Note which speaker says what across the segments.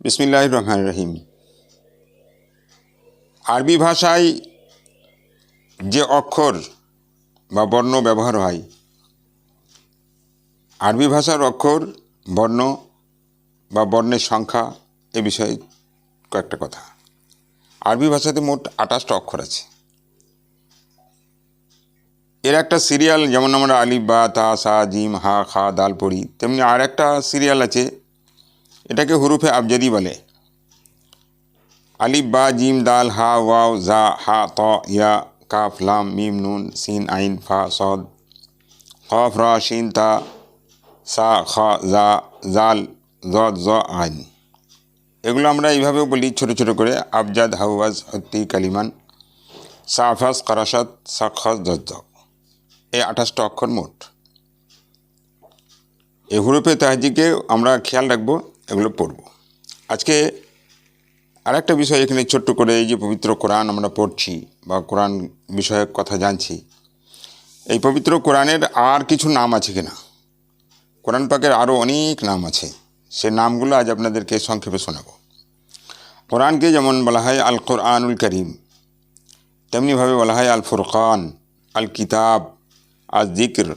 Speaker 1: বিসমিল্লাহ রহমান রহিম। আরবি ভাষায় যে অক্ষর বা বর্ণ ব্যবহার হয়, আরবি ভাষার অক্ষর, বর্ণ বা বর্ণের সংখ্যা এ বিষয়ে কয়েকটা কথা। আরবি ভাষাতে মোট আঠাশটা অক্ষর আছে। এর একটা সিরিয়াল, যেমন আমরা আলিফ, বা, তা, সা, জিম, হা, খা, দাল পড়ি, তেমনি আর একটা সিরিয়াল আছে এটাকে হুরুফে আবজাদি বলে। আলিফ, বা, জিম, দাল, হা, ওয়াও, জা, হা, ত, ইয়া, কাফ, লাম, মিম, নুন, সিন, আইন, ফা, সদ। কফ, র, শিন, তা, সা, খ, জা, জাল জ জ, আইন। এগুলো আমরা এইভাবেও বলি ছোট ছোট করে। আবজাদ, হাওয়াজ, হত্তি, কালিমান। সাফাস কারাসাত সাক্ষস দজ্জ এই আঠাশটা অক্ষর মোট। এই হুরুফে তাহাজিকে আমরা খেয়াল রাখব। এগুলো পড়ব। আজকে আরেকটা বিষয় এখানে ছোট্ট করে এই যে পবিত্র কোরআন আমরা পড়ছি বা কোরআন বিষয়ক কথা জানছি, এই পবিত্র কোরআনের আর কিছু নাম আছে কিনা? কোরআন পাকের আরও অনেক নাম আছে, সে নামগুলো আজ আপনাদেরকে সংক্ষেপে শোনাব। কোরআনকে যেমন বলা হয় আল কোরআনুল করিম, তেমনিভাবে বলা হয় আল ফুরকান আল কিতাব আল জিক্র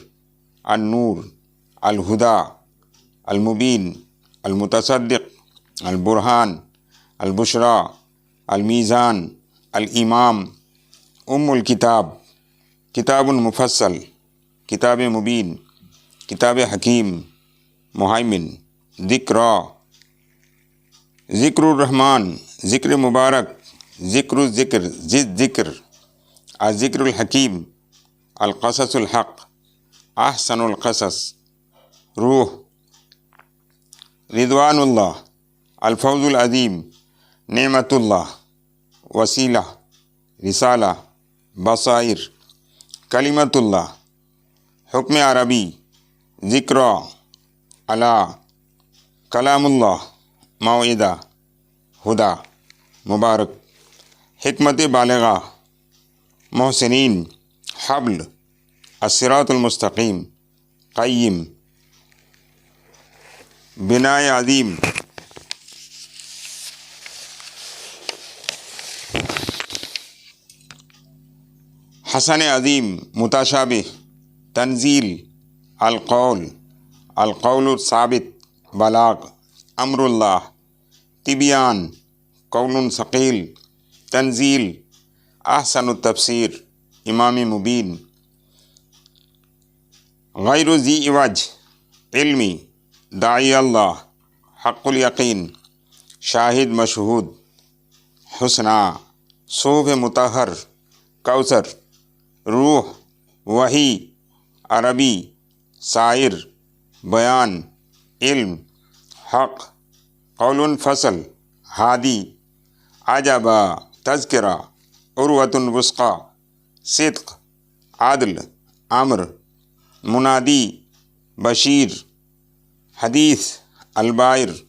Speaker 1: আল নূর আল হুদা আল মুবিন المتصدق البرهان البشرى الميزان الإمام أم الكتاب كتاب مفصل كتاب مبين كتاب حكيم مهيمن ذكرى ذكر الرحمن ذكر مبارك ذكر الذكر ذي ذكر الذكر الحكيم القصص الحق أحسن القصص روح رضوان الله الفوز العظيم نعمة الله وسيلة رسالة بصائر كلمة الله حكم عربي ذكرى على كلام الله موعدة هدى مبارك حكمة بالغة محسنين حبل الصراط المستقيم قيم. بناء عظيم. حسن عظيم متشابه تنزيل القول القول الثابت بلاغ أمر الله تبيان قول ثقيل تنزيل أحسن التفسير إمام مبين. غير ذي إوج علمي. داعی اللہ، حق الیقین، شاہد مشہود، حسنہ، صوب متحر کوثر، روح وہی عربی شاعر بیان، علم، حق، قول الفصل ہادی، عجبہ، تذکرہ، عروۃ الوسقہ صدق عادل امر، منادی، بشیر حديث البائر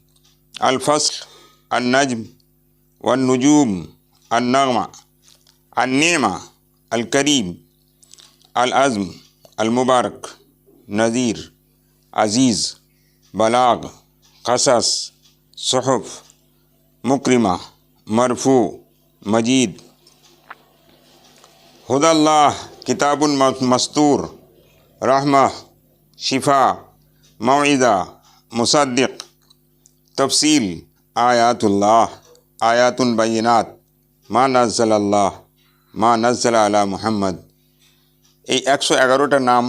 Speaker 1: الفصل النجم والنجوم النغمة النعمة الكريم الأزم المبارك نذير عزيز بلاغ قصص صحف مكرمة مرفوع مجيد. هدى الله كتاب مستور رحمة شفاء موعظة মুসাদ্দিক, তফসিল, আয়াতুল্লাহ, আয়াতুন বাইনাত, মা নাজ্জাল আল্লাহ মা নাজ্জাল আলা মুহাম্মদ। এই একশো এগারোটা নাম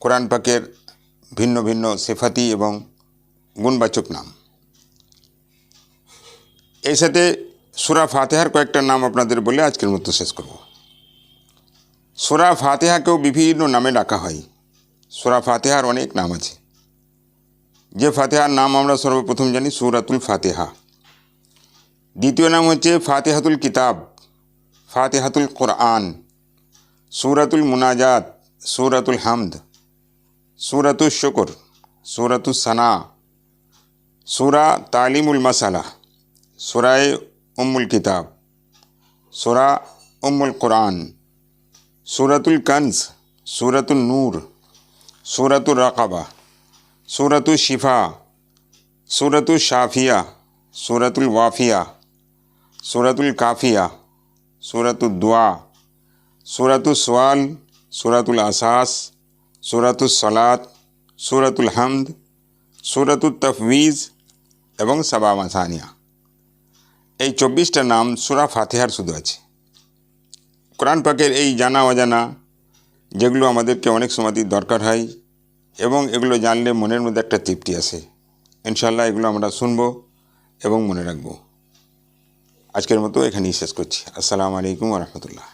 Speaker 1: কোরআন পাকের ভিন্ন ভিন্ন সেফাতি এবং গুণবাচক নাম। এই সাথে সুরা ফাতেহার কয়েকটা নাম আপনাদের বলে আজকের মতো শেষ করব। সোরা ফাতেহাকেও বিভিন্ন নামে ডাকা হয়। সোরা ফাতেহার অনেক নাম আছে। যে ফাতেহার নাম আমরা সর্বপ্রথম জানি সুরাতুল ফাতেহা দ্বিতীয় নাম হচ্ছে ফাতেহাতুল কিতাব ফাতেহাতুল কোরআন সুরাতুল মুনাজাত সুরাতুল হামদ সুরাতুল শকর সুরাতুল সানা সুরা তালিমুল মসালা সুরায় উম্মুল কিতাব সুরা উম্মুল কোরআন सूरतुल कंस सूरतुल नूर सूरतुल रक़बा সুরতুল শিফা সুরতুল শাফিয়া, সুরতুল ওয়াফিয়া, সুরতুল কাফিয়া সুরতুল দোয়া সুরতুল সোয়াল, সুরতুল আসাস সুরতুল সলাত, সুরতুল হামদ সুরতুল তফবিজ এবং সাবা মাসানিয়া এই চব্বিশটা নাম সুরা ফাতেহার শুধু আছে। কোরআন পাকের এই জানা অজানা যেগুলো আমাদেরকে অনেক সময়তেই দরকার হয় এবং এগুলো জানলে মনের মধ্যে একটা তৃপ্তি আসে। ইনশাল্লাহ এগুলো আমরা শুনব এবং মনে রাখব। আজকের মতো এখানেই শেষ করছি। আসসালামু আলাইকুম রহমতুল্লাহ।